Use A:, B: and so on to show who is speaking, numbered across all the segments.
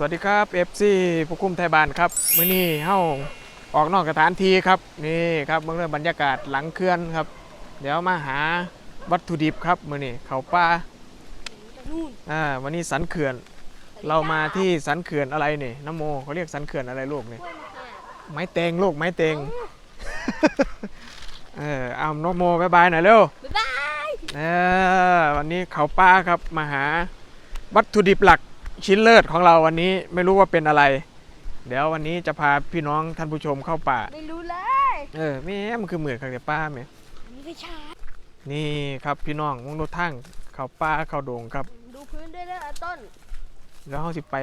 A: สวัสดีครับ FC ผู้คุมไทยบ้านครับมื้อนี้เฮาออกนอกสถานที่ครับนี่ครับเบื้องเรื่องบรรยากาศหลังเขื่อนครับ เดี๋ยวมาหาวัตถุดิบครับมื้อนี้เขาป่าอ่าวันนี้สันเขื่อน เรามาที่สันเขื่อนอะไรนี่น้ำโมเขาเรียกสันเขื่อนอะไรลูกนี่ไม้เตงลูกไม้เตงเออเอาน้องโมบายบายหน่อยเร็ว
B: บ๊ายบาย
A: เออวันนี้เขาป้าครับมาหาวัตถุดิบหลัก ชิ้นเลิศของเราวันนี้ไม่รู้ว่าเป็นอะไร เดี๋ยววันนี้จะพาพี่น้องท่านผู้ชมเข้าป่า
B: ไม่รู้เลย
A: เออแม่มันคือเหมือนกับเดี๋ยวป้าไหม
B: มีไฟฉาย
A: นี่ครับพี่น้องวงรถทั้งเขาป้าเขาโด่งครับ
B: ดูพื้นด้วยนะต้น
A: แล้วเขาสิไป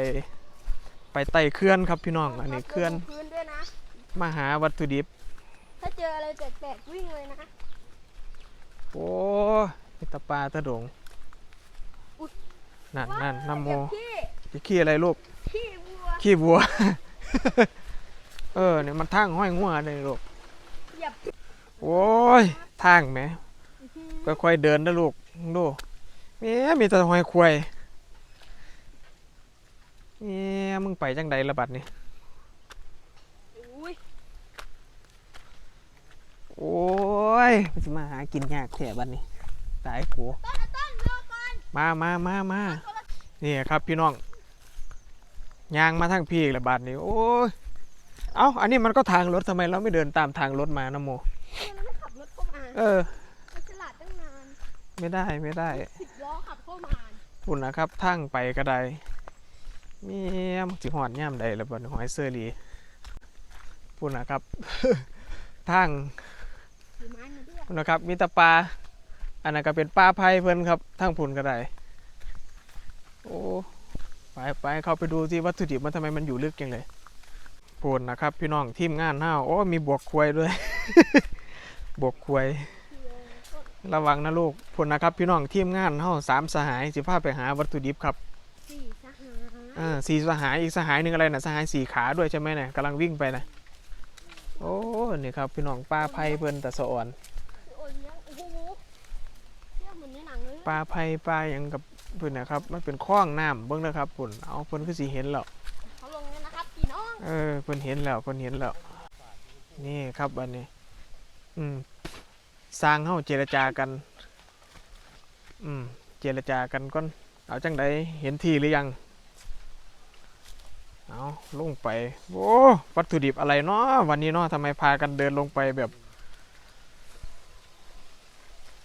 A: ไปไต่เคลื่อนครับพี่น้อง อันนี้เคลื่อน
B: ดูพื้นด้วยนะ
A: มาหาวัตถุดิบ
B: ถ้าเจออะไรแปลกๆวิ่งเลยนะ
A: โอ้ยตะปลาตะโด่ง นั่นนั่นน้ำโม
B: ว้าวเหยียบ
A: จะขี้อะไรลูก
B: ขี้ขี้วัว
A: ขี้วัว เออเนี่ยมันทางห้อยงัวเลยลูก
B: เหยียบ
A: โอ้ยทางแหมค่อยๆเดินนะลูกดูแหม่มีแต่หอยควายแหม่มึงไปจังใดละบัดนี่
B: อุ้ย
A: โอ้ยมันสิมาหากินยากแท้บัดนี้ตายกู มามามามานี่ครับพี่น้องยางมาทางพี่อีกละบัดนี้โอ้ยเอ้าอันนี้มันก็ทางรถทำไมเราไม่เดินตามทางรถมานะโม
B: เพื่อนไม่ขับรถเข้ามา
A: เออ
B: ไปฉลาดตั้งนาน
A: ไม่ได้ไม่ได้
B: สิบล้อขับเข้ามา
A: พุ่นนะครับทางไปก็ได้มีมสิหอดย่ำใดแล้วบ่หอยเซอรีพุ่นนะครับทาง
B: ถือไม้มาด้วย
A: พุ่นนะครับมีแตะปลา อันนั้นก็เป็นปลาไผ่เพิ่นครับทางพุ่นก็ได้โอ้ไปไปเข้าไปดูสิวัตถุดิบมันทำไมมันอยู่ลึกจังเลยพุ่นนะครับ พี่น้องทีมงานเฮาโอ้มีบวกควยด้วย บวกควยระวังนะลูกพุ่นนะครับ พี่น้องทีมงานเฮาสามสหายสิพาไปหาวัตถุดิบครับ
B: สี่สหาย
A: อ่าสี่สหายอีกสหายหนึ่งอะไรนะสหายสี่ขาด้วยใช่ไหมเนี่ยกำลังวิ่งไปนะโอ้นี่ครับ พี่น้องป้าไผ่เพิ่นตะสะอ่อน
B: โอ้ยเนี่ยโอ้โหเนี่ยเหมือน ในหนังเลย
A: ป้าไผ่ป้าหยังกับเพิ่นนะครับ มันเป็นคลองน้ำเบิ่งนะครับพุ่นเอาเพิ่นคือสิเห็นแล้ว
B: เขาลงเนี่ยนะครับพี่น้อง
A: เออเพิ่นเห็นแล้วเพิ่นเห็นแล้ว นี่ครับอันนี้ อืมสร้างเฮาเจรจากัน อืม เจรจากันก่อนเอาจังใดเห็นที่หรือยัง เอาลงไป โอ้วัตถุดิบอะไรเนาะวันนี้เนาะทำไมพากันเดินลงไปแบบ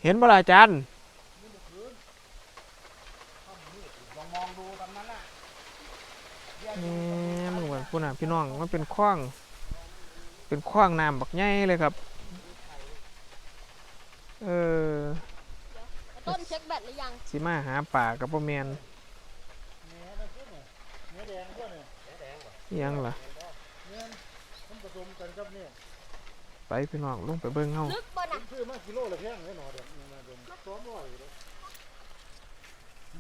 A: เห็นบ่ล่ะอาจารย์ นี่มันเหมือนพูดน่ะพี่น้องมันเป็นคว้าง เป็นคว้างน้ำบักใหญ่เลยครับ เออ
B: ต้นเช็คแบตหรือยัง
A: สิมาหาป่ากับพ่อแมนอิหยังล่ะไปพี่น้องลงไปเบิ่งเฮา
B: ลึกบ่น่ะ
C: ซื้อมากิโลละแพงแน่นอนเดี๋ยวนี่มาเดี๋ยวนักซ้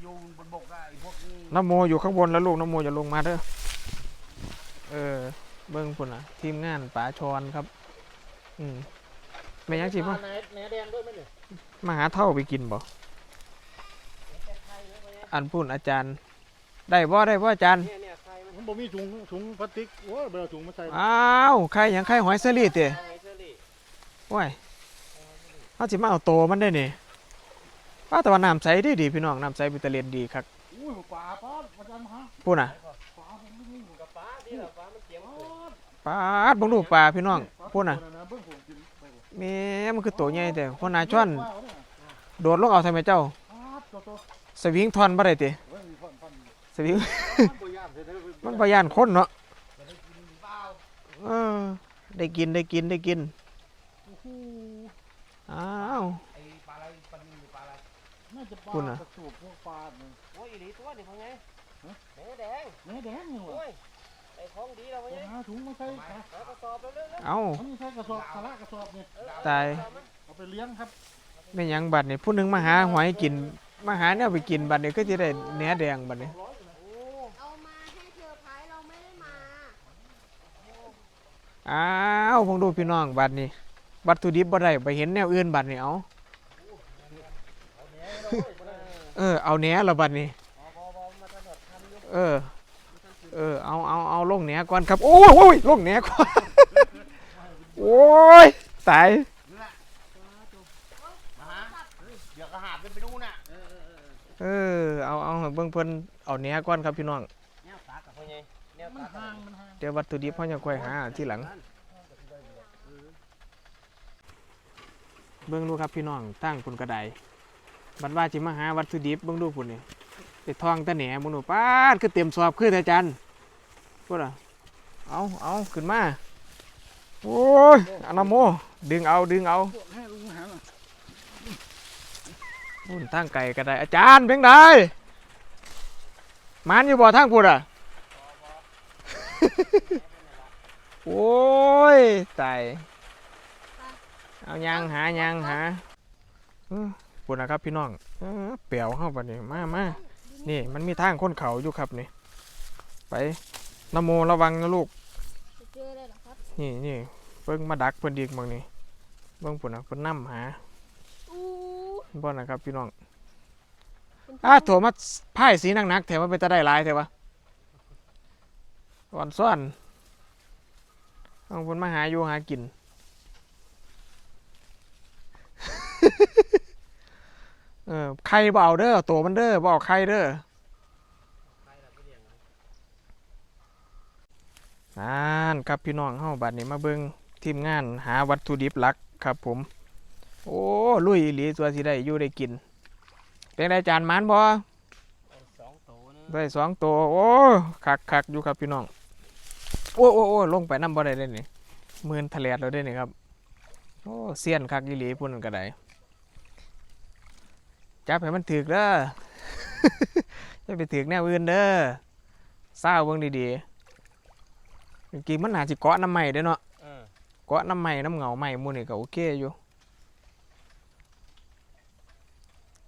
C: อมร้อยอยู่เลยยุงบนบกได้พวกนี้
A: น้ำโมอยู่ข้างบนแล้วลูกน้ำโมอย่าลงมาเด้อ เออ เบิ่งพุ่นน่ะทีมงานป่าชอนครับ อืมแม่ยังสิมา
C: แหนแหนแดงด้วยไหมเนี่ย
A: มาหาเท่าไปกินบ่ อันพุ่นอาจารย์ ได้บ่ได้บ่อาจารย์
C: ผมบอกมีถุงถุงพลาสติกโอ้ยเบลถุงมาใส่
A: อ้าวใครหยังใครหอยเซรีเตะว้ายเขาสิมาเอาโตมันได้นี่ ว่าแต่ว่าน้ำใสดีดีพี่น้องน้ำใสบิตาเลียนดีครับ
C: อุ้ยปลาปลาอาจารย์มาฮะ
A: พูดน่ะ
C: ปลาผมไม่รู้กับปลาดิล่ะปลามันเสียง
A: ปาดบังลูกปลาพี่น้องพูดน่ะ
C: เบิ่งผมกินไปบ่
A: แม่มันคือโตใหญ่แต่คนนาช่อน
C: ปลาเนี่ย
A: โดดลงเอาทำไมเจ้า
C: ปลาตัวโต
A: สวิงทอนบ่ได้ติ
C: เว้ยมีพันพัน
A: สวิง
C: ตัวย่านเสร็จแล้ว
A: มันบ่ย่านคนเนาะเออได้กินได้กินได้กินอ้าว
C: น่าจะปลา
A: คุณน่ะ
C: กระสูบพวกปลาเนี่ย
D: โอ้ยอีหลีตัวนี่พังไงแหนแดง
C: แหนแดงนี่หว่า
D: โอ้ยไอ้ของดีเราไว้
C: หาถุงมาใส่
D: แล้วกระสอบแล้วเร็ว
A: เอ้า
C: เขามีใส่กระสอบคาระกระสอบเนี่ย
A: ตาย
C: เอาไปเลี้ยงครับ
A: ไม่หยังบัดนี่ผู้หนึงมาหาหอยกินมาหาเนี่ยไปกินบัดนี่ก็จะได้เนื้อแดงบัดนี่
B: เอามาให้เธอร์ไพรส์เราไม่ได้มา
A: อ้าวผมดูพี่น้องบัดนี้วัตถุดิบบ่ได้ไปเห็นแนวอื่นบัดนี่เอา เออ เอาแหนละบัดนี้เออ เออลงเหนือก่อนครับ โอ้ยโอ้ยลงเหนือก่อน โอ้ย ตาย
C: นี่แหละมาหาเดี๋ยวก็หาเป็นไปดูน่ะ
A: เออ เอาเอาให้เบิ่งเพิ่นเอาเหนือก่อนครับพี่น้อง
D: แนวตากับพ่อใหญ่แนวตากับ
A: เดี๋ยววัตถุดิบเขาจะค่อยหาที่หลัง เบิ่งดูครับพี่น้องตั้งคุณกระได บัดว่าจิมาหาวัตถุดิบเบิ่งดูพุ่นนี่ไปทองตะแหนมึงดูป้าดคือเต็มสอบคือแต่อาจารย์พูดอะเอาเอาขึ้นมา โอ้ยอนาโม ดึงเอาดึงเอาพุ่นตั้งไก่กระไดอาจารย์เพียงใดมันอยู่บ่ทางพุ่นอะโอ้ยตายเอายางหายางหาเออ ปุ่นนะครับพี่น้องเปียวเข้าไปนี่มามานี่มันมีทางค้นเขาอยู่ครับนี่ ไปนโมระวังนะลูกนี่นี่เพิ่งมาดักเพิ่นดีกบางนี่เบิ่งปุ่นนะเพิ่นนํหาบ่นะครับพี่น้อง
B: เป็น
A: อ้าโถมาพ่สีนักๆแถวมันเป็นตาได้หลายแถววะอ่อนซ่อนเอาเพิ่นมาหาอยู่หากิน เออไข่บ่เอาเด้อตัวมันเด้อบ่เอาไข่เด้ออ่านครับพี่น้องเฮาบัดนี้มาเบิ่งทีมงานหาวัตถุดิบหลักครับ ผม โอ้ลุยหลีตัวสิได้อยู่ได้กิน เป็นได้จานมานบ่
D: สองตนะ
A: ได้สองตัวโอ้คักคักอยู่ครับพี่น้อง โอ้โอ้โอ้ลงไปน้ำบ่ได้เลยนี่หมื่นทะเลดแล้วได้นี่ครับ โอ้เสียนคักอีหลีพุ่นนก็ได้ จับให้มันถึกเด้อจะไปถึกแนวอื่นเด้อเศร้าเบิ่งดีๆเมื่อกี้มันอาจจะเกาะน้ำใหม่เด้อเนาะ
D: เออ
A: เกาะน้ำใหม่น้ำเหงาใหม่หมูนี่ก็โอเคอยู่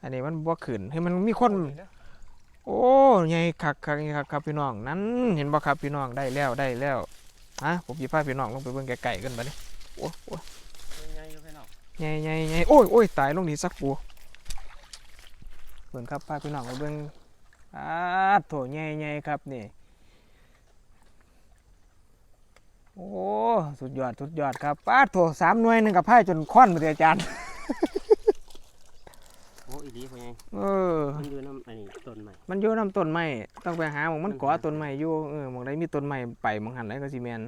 A: อันนี้มันบ่ขึ้นให้มันมีคน โอ้ใหญ่คักคักใหญ่คักครับพี่น้องนั้นเห็นบ่ครับพี่น้องได้แล้วได้แล้วฮะผมสิพาพี่น้องลงไปเบิ่งไกลๆกันบัดนี้โอ้โอ้
D: ใหญ่ๆอยู่พี่น้อง
A: ใหญ่ใหญ่ใหญ่โอ้ยโอ้ยตายลงนี่สักปู เบิ่งครับพาพี่น้องไปเบิ่งอ้าโถใหญ่ใหญ่ครับนี่โอ้สุดยอดสุดยอดครับป้าดโถสามหน่วยหนึงกับไพ่จนค่อนไปเลยอาจารย์
D: โอ้อีหลีพ่อใหญ่
A: เออ
D: มันอยู่น้ำอันนี้ต้นใหม่
A: มันอยู่น้ำต้นไม้ต้องไปหาหมองมันเกาะต้นไม้อยู่เออหมองใดมีต้นไม้ไปหมองหันไหนก็สิแมน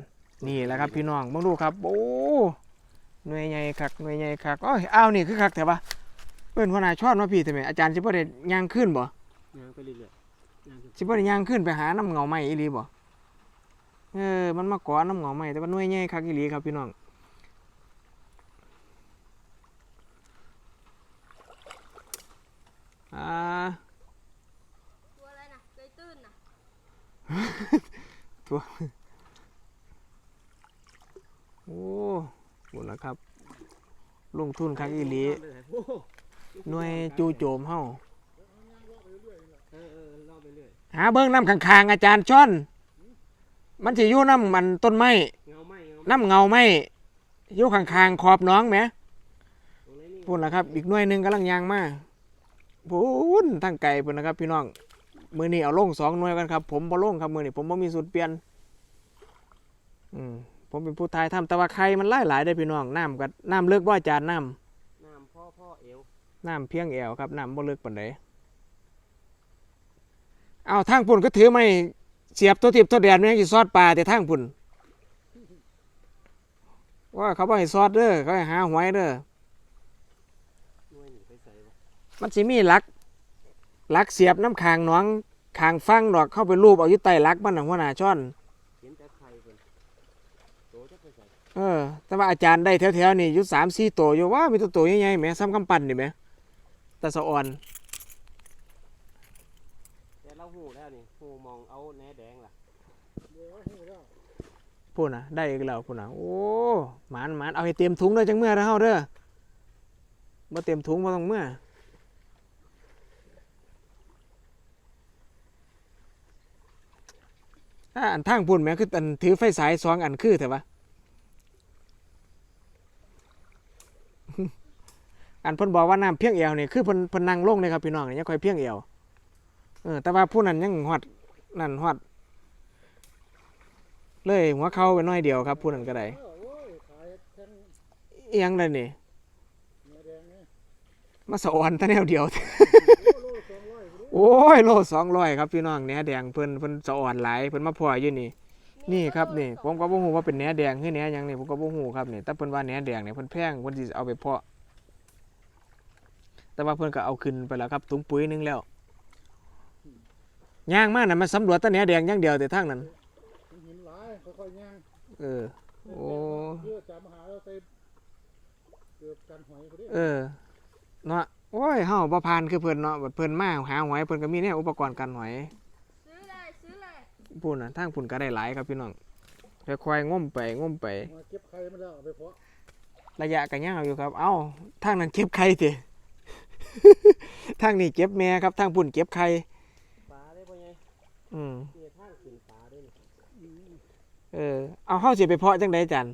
A: นี่แหละครับพี่น้องมองดูครับ โอ้หน่วยใหญ่คักหน่วยใหญ่คักอ้อยอ้าวนี่คือคักแต่ปะ เปิ้นหัวหน้าชอบมาพี่ทำไมอาจารย์สิบ่ได้ย่างขึ้นบ่
D: ย่างไปเรื่อยๆย่างขึ้น
A: สิบ่ได้ย่างขึ้นไปหาน้ำเงาไม้อีหลีบ่เออ มันมาเกาะน้ำเงาไม้แต่ว่าหน่วยใหญ่คักอีหลีครับพี่น้องอ่า
B: ตัวอะไรนะเกยตื้นนะ
A: โอ้หมดแล้วครับ ลงทุนคักอีหลี
D: โอ้โห
A: หน่วยจูโจมเฮา
D: เออเออล่อไปเรื่อย
A: หาเบิ้งน้ำข้างๆอาจารย์ช่อน มันสิอยู่น้ำมันต้นไม้
D: เงาไหมเงาไหม
A: น้ำเงาไม้อยู่ข้างๆขอบหน้องแหม
D: ตรงนี้นี่
A: พูดแล้วครับ อีกหน่วยหนึ่งกำลังยางมาพูนทั้งไก่พูนนะครับ พี่น้องมือนี้เอาลงสองหน่วยกันครับ ผมบ่ลงครับมือนี้ผมบ่มีสูตรเปลี่ยน อืมผมเป็นผู้ทายทำแต่ว่าใครมันไล่หลายได้อพี่น้องน้ำกับน้ำเลิกบ่อาจารย์น้
D: น้ำพ่อพ่อเอวำ
A: น้ำเพียงแอวครับน้ำบ่เลิกปานใดเอาทางปุ่นก็ถือไม่เสียบตัวทิพตัวแดนมันยังสิซอดปลาแต่ทางปุ่นว่าเขาบ่ให้ซอดเด้อเขาให้หาหวยเด้อมันสิมีลักลักเสียบน้ำคางน้องคางฟังดอกเข้าไปรูปเอายู่ใต้หลักมันน่ะหัวหน้าช่อน
D: เอ
A: อ แต่ว่าอาจารย์ได้แถวๆนี่ยู่สามสี่ตัวอยู่ว่ามีตัวตัวใหญ่ๆแหมซ้ำกำปั้นนี่แหม แต่สะอ่อน
D: แต่เราหูแล้วนี่หูมองเอาแหนแดงล่ะ
A: พูดนะได้อีกแล้วพูดนะโอ้หมานหมานเอาให้เต็มถุงเลยจังเมื่อนะเฮาเด้อบ่เต็มถุงบ่ต้องเมื่อถ้าอันทางพุ่นแหมคืออันถือไฟสายสองอันคือแต่ว่า อันเพิ่นบอกว่าน้ำเพียงเอวนี่คือเพิ่นเพิ่นนั่งลงเลยครับพี่น้องนี่ยังค่อยเพียงเอวเออแต่ว่าผู้นั้นยังฮอดนั่นฮอดเลยหัวเข่าไปน้อยเดียวครับพูดนั่นก็ได้
C: เอียง
A: เลยนี่
C: เนื้อแดงนี่
A: มาสอนแต่แนวเดียว
C: โอ้ย
A: โอ้ยโลสองร้อยครับพี่น้องแหนแดงเพิ่นเพิ่นสะอ่อนหลายเพิ่นมาพ่ออยู่นี่ นี่ครับนี่ผมก็บ่ฮู้ว่าเป็นแหนแดงคือแหนยังนี่ผมก็บ่ฮู้ครับนี่แต่เพิ่นว่าแหนแดงเนี่ยเพิ่นแพงเพิ่นสิเอาไปเพาะ แต่ว่าเพิ่นก็เอาขึ้นไปแล้วครับถุงปุ๋ยหนึงแล้วย่างมากน่ะมันสำรวจแต่แหนแดงอย่างเดียวแต่ทางนั้น
C: หินหลายค่อยๆย่าง
A: เออโอ้
C: เพื่อจำหาเราใส่เกือบกันหอยพอดี
A: เออเนาะโอ้ยเฮาบ่ผ่านคือเพิ่นเนาะบัดเพิ่นมาหาหอยเพิ่นก็มีแนวอุปกรณ์กันหอย
B: ซื้อเลยซื้อเลย
A: พูนน่ะทางพุ่นก็ได้หลายครับพี่น้องค่อยๆง้มไปง้มไป
C: มาเก็บไข่มาแล้วเอาไปเพาะ
A: ระยะก็ยาวอยู่ครับ เอ้าทางนั้นเก็บไข่ติ ทางนี้เก็บแม่ครับทางพุ่นเก็บไข่
D: ปลาได้ป่ะไง
A: อืม
D: เนี่ยทางขึ้นปลาได้นี่
A: เออเอาเฮาสิไปเพาะจังไดจัน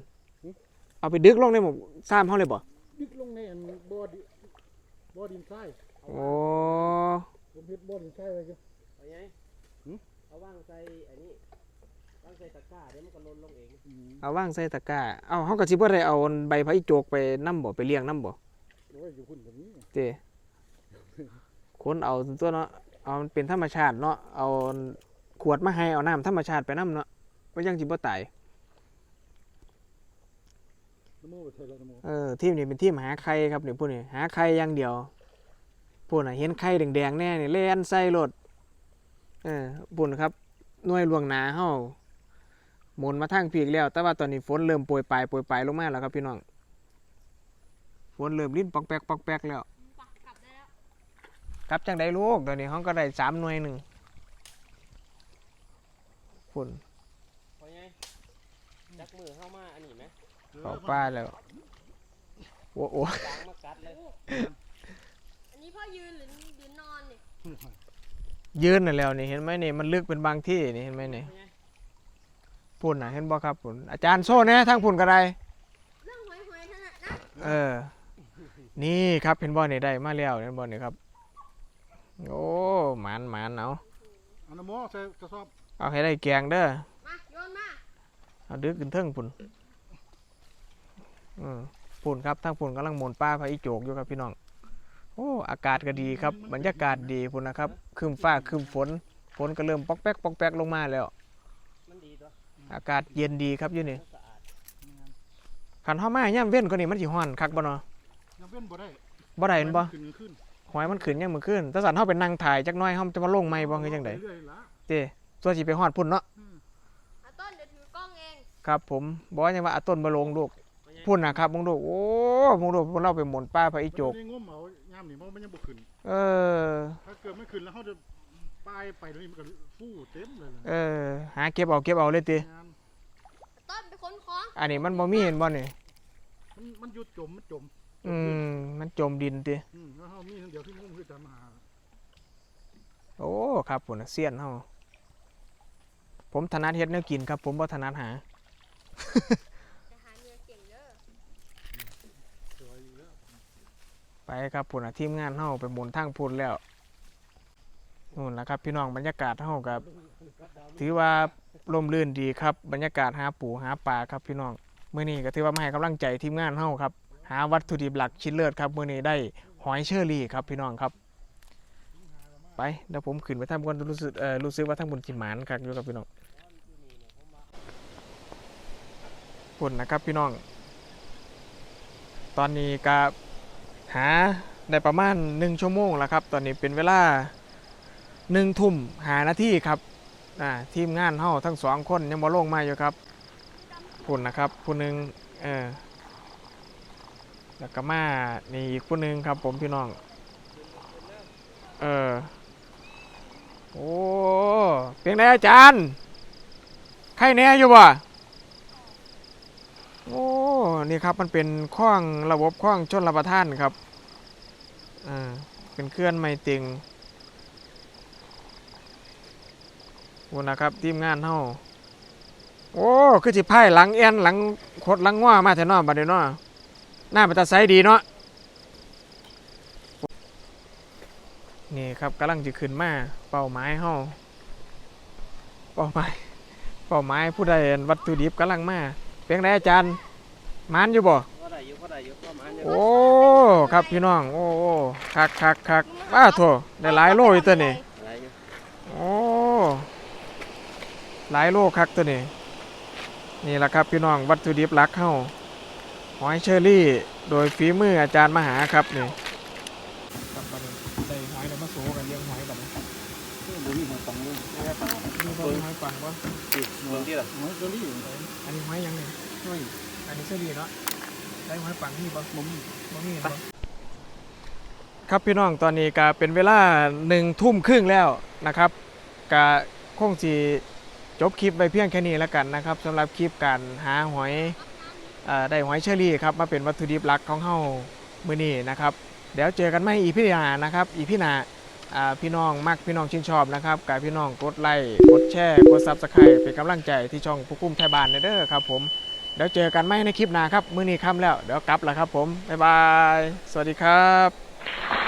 A: เอาไปดึกลงในหมกซ้ำเฮาเลยบ่
C: ดึกลงในอันบ่อดิบ่อดินทราย
A: โอ้
C: ผมเฮ็ดบ่อดินทรายไว้อยู่
D: ป่ะไงเอาว่างใส่อันนี้ว่างใส่ตะกร้าเดี๋ยวมันก็หล่นลงเอง
C: อืม
A: เอาวางใส่ตะกร้าเอาเฮาก็สิบ่ได้เอาใบไผ่โจกไปนํบ่ไปเลี้ยงนํบ่
C: โอ้ยอยู่พุ่นแบบนี้
A: เจ้ คนเอาตัวเนาะเอามันเป็นธรรมชาติเนาะเอาขวดมาให้เอาน้ำธรรมชาติไปนํเนาะบ่ยังสิบ่ตาย
C: เทแล้วน้ำมูก
A: เออทีมนี้เป็นทีมหาไข่ครับเนี่ยพวกนี้หาไข่อย่างเดียวพวกน่ะเห็นไข่แดงๆแน่เนี่ยเล่นใส่รถเออปุ่นครับหน่วยลวงนาเฮาหมุนมาทางพีกแล้ว แต่ว่าตอนนี้ฝนเริ่มโปรยปลายโปรยปลายลงมาแล้วครับพี่น้องฝนเริ่มลิ้นปอกแป๊กปอกแป๊กแล้ว
B: ปักกลับได้แล้ว
A: กลับจังได้ลูกตอนนี้ห้องก็ได้สามหน่วยหนึ่งฝุ่น
D: ป่ะไงจักมือเข้ามาอันนี้ไหม
A: เข้าป้าแล้วโอ้โห
D: จางมากัดเลย
B: อันนี้พ่อยืนหรือยืนนอนเนี่ย
A: ยืนน่ะแล้วนี่เห็นไหมนี่มันลึกเป็นบางที่นี่เห็นไหมนี่
D: ป่ะไง
A: ฝุ่นน่ะเห็นบ่ครับฝุ่นอาจารย์โซ่เนี่ยทางฝุ่นก็ได้
B: เรื่องหวยหวยๆถนัดนะ
A: เออ นี่ครับเห็นบ่นี่ได้มาแล้วเห็นบ่นี่ครับ โอ้หมานหมานเอา
C: เอาน้ำมูกใส่กระสอบ
A: เอาให้ได้แกงเด้อ
B: มาโยนมา
A: เอาดึกขึ้นเทิงฝุ่นอืมฝุ่นครับทางฝุ่นกำลังหมุนป้าพระอิโจกอยู่ครับพี่น้อง โอ้ อากาศก็ดีครับ บรรยากาศดีพุ่นนะครับครึมฟ้าครึมฝน ฝนก็เริ่มปอกแป๊กปอกแป๊กลงมาแล้ว
D: มันดีตัว
A: อากาศเย็นดีครับอยู่นี่
D: มันสะอาด
A: ขันเข้ามาย่ำเว้นก็นี่มันสิฮ้อนคักบ่เนาะ
C: ยังเป็นบ่ได้
A: บ่ได้เห็นบ่
C: ขึ้นขึ้น
A: หอยมันขึ้นยังมื้อคืนแต่สันเฮาไปนั่งถ่ายจักหน้อยเฮาจะมาลงใหม่บ่คือจังได
C: เรื่อยๆละ
A: เต้ตัวสิไปฮอดพุ่นเนาะ
B: อาต้นเดี๋ยวถือกล้องเอง
A: ครับผมบอกว่ายังว่าอาต้นบ่ลงลูก
D: ป่ะไง
A: พุ่นนะครับมึงดูโอ้มึงดูพวกเราไปหมุนป้าพระอิโจก
C: มันได้งมเอายามนี่มันยังบ่ขึ้น
A: เออ
C: ถ้าเกิดไม่ขึ้นแล้วเขาจะป้ายไปแล้วนี่มันก็ฟู่เต็มเลยนะ
A: เออ หาเก็บเอาเก็บเอาเลยติ
C: งาน
B: อาต้นไปค้นของ
A: อันนี้มันบ่มีเห็นบ่นี่
C: มันมันหยุดจมมันจม
A: อืมมันจมดินติ
C: อืมแล้วเขามีเดี๋ยวที่งมคือจะมาหา
A: โอ้ครับพุ่นน่ะเซียนเฮาผมถนัดเฮ็ดแนวกินครับ ผมบ่ถนัดหา
B: จะหาเมียเก่งเด้อ
C: สวยอยู่แล้ว
A: ไปครับพุ่นน่ะทีมงานเฮาไปหมุนทางพุ่นแล้วนู่นล่ะครับ พี่น้องบรรยากาศเฮากับ ถือว่าร่มรื่นดีครับ บรรยากาศหาปูหาปลาครับพี่น้องมื้อนี้ก็ถือว่ามาให้กำลังใจทีมงานเฮาครับ หาวัตถุดิบหลักชิ้นเลิศครับมื้อนี้ได้หอยเชอรี่ครับพี่น้องครับ ไปเดี๋ยวผมขึ้นไปทำก่อนรู้สึกเอ่อรู้สึกว่าทั้งบนจิหมานครับอยู่กับพี่น้องพุ่นนะครับพี่น้อง ตอนนี้ก็หาได้ประมาณหนึ่งชั่วโมงแล้วครับ ตอนนี้เป็นเวลาหนึ่งทุ่มหานาทีครับอ่าทีมงานเฮาทั้งสองคนยังบ่ลงมาอยู่ครับพุ่นนะครับผู้หนึ่งเออ แล้วก็มานี่อีกผู้หนึ่งครับ ผมพี่น้อง เออ โอ้เพียงไดอาจารย์ใครแน่อยู่บ่โอ้ นี่ครับมันเป็นข้องระบบข้องชนรับประทานครับ อ่า เป็นเคลื่อนไม่ติงโอ้นะครับทีมงานเฮาโอ้ คือสิพายหลังแอนหลังโคดหลังง้อมาแถวนอบัดเดี๋ยวนาะ หน้าเป็นตาไซดีเนาะนี่ครับกำลังจะขึ้นมาเป้าหมายเฮาเป้าหมายเป้าหมายผู้ใดวัตถุดิบกำลังมาเป็นไงอาจารย์มานอยู่บ่
D: ก็ได้อยู่ก็ได้อยู่ประมาณนี้
A: โอ้ครับพี่น้องโอ้โอ้คักคักคักอ้าโถได้หลายโลอยู่ตัวนี้
D: อะไรอยู่
A: โอ้หลายโลคักตัวนี้นี่แหละครับพี่น้องวัตถุดิบหลักเข้า หอยเชอรี่ โดยฝีมืออาจารย์มหาครับนี่กับบันได้หอยแล้วมาสูกันเลี้ยงหอยบัน
C: บุรีมาตังเลย
A: มีบ่หอยปังบ่
D: เมืองที่ละ
C: หอยตัวนี้
A: อันนี้หอยยังนี่
C: ช่วย
A: อันนี้เชอรี่เนาะได้หอยปังนี่บ่บ่มีบ่มีบ่ครับพี่น้องตอนนี้ก็เป็นเวลาหนึ่งทุ่มครึ่งแล้วนะครับก็คงสิจบคลิปไปเพียงแค่นี้แล้วกันนะครับสำหรับคลิปการหาหอย ได้หอยเชอรี่ครับมาเป็นวัตถุดิบหลักของเฮามื้อนี้นะครับเดี๋ยวเจอกันใหม่อีพี่นานะครับอีพี่นาอ่าพี่น้องมักพี่น้องชื่นชอบนะครับกายพี่น้องกดไลค์กดแชร์กดซับสไครป์เป็นกำลังใจที่ช่องผู้คุ้มไทยบ้านเด้อครับผมเดี๋ยวเจอกันใหม่ในคลิปหน้าครับมื้อนี้ค่ำแล้วเดี๋ยวกลับแล้วครับผมบ๊ายบาย สวัสดีครับ